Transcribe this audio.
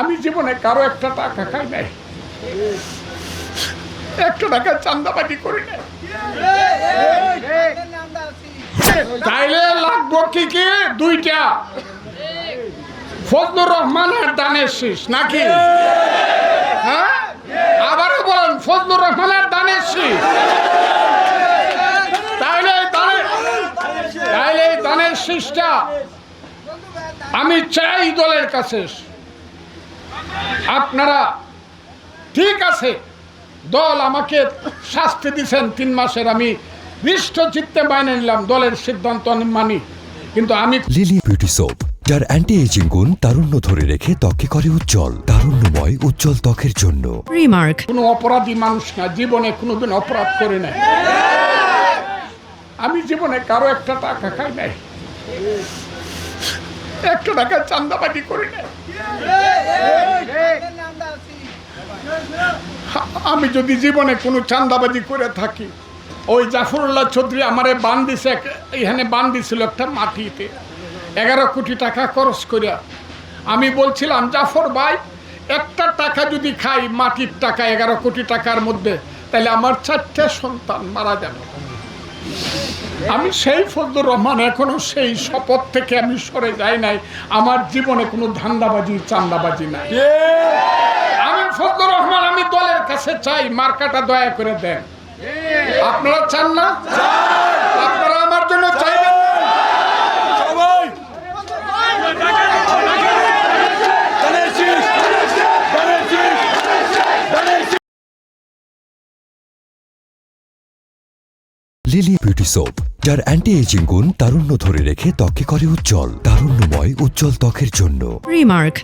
আমি জীবনে কারও একটা টাকা খাই নাই। একটা টাকা চান্দাবাজি করি নাই। লাগবো কি কি? দুইটা। ফজলুর রহমান আর দানের শীষ, নাকি? হ্যাঁ? আবারও বলেন, ফজলুর রহমান আর দানের শীষ। তাইলে তাইলে দানের শীষটা আমি চাই দলের কাছে। আপনারা ঠিক আছে দল আমাকে শাস্তি দিছেন তিন মাসের আমি দৃষ্ট চিত্তে বাইনে নিলাম দলের সিদ্ধান্ত আমি মানি কিন্তু আমি লিলি বিউটি সোপ যার অ্যান্টি এজিং গুণ তারুণ্য ধরে রেখে ত্বকে করে উজ্জ্বল তারুণ্যময় উজ্জ্বল ত্বকের জন্য। Remark. কোনো অপরাধী মানুষ না জীবনে কোনোদিন অপরাধ করে নাই। আমি জীবনে কারও একটা টাকা খাই নাই একটা টাকা চান্দাবাজি করি নাই। আমি যদি জীবনে কোনো চান্দাবাজি করে থাকি ওই জাফরুল্লাহ চৌধুরী আমারে বান দিছে এখানে বান দিছিল একটা মাটিতে এগারো কোটি টাকা খরচ করিয়া আমি বলছিলাম জাফর ভাই একটা টাকা যদি খাই মাটির টাকা এগারো কোটি টাকার মধ্যে তাহলে আমার চারটে সন্তান মারা যাবে। আমি সেই ফজলুর রহমান এখনও সেই শপথ থেকে আমি সরে যাই নাই। আমার জীবনে কোনো ধান্দাবাজি চান্দাবাজি নাই। আমি ফজলুর আমি দলের কাছে চাই মার্কাটা দয়া করে দেন। আপনারা চান না? আপনারা আমার জন্য চাইবেন লিলি বিউটি সোপ যার অ্যান্টি এজিং গুণ তারুণ্য ধরে রেখে ত্বকে করে উজ্জ্বল তারুণ্যময় উজ্জ্বল ত্বকের জন্য। Remark.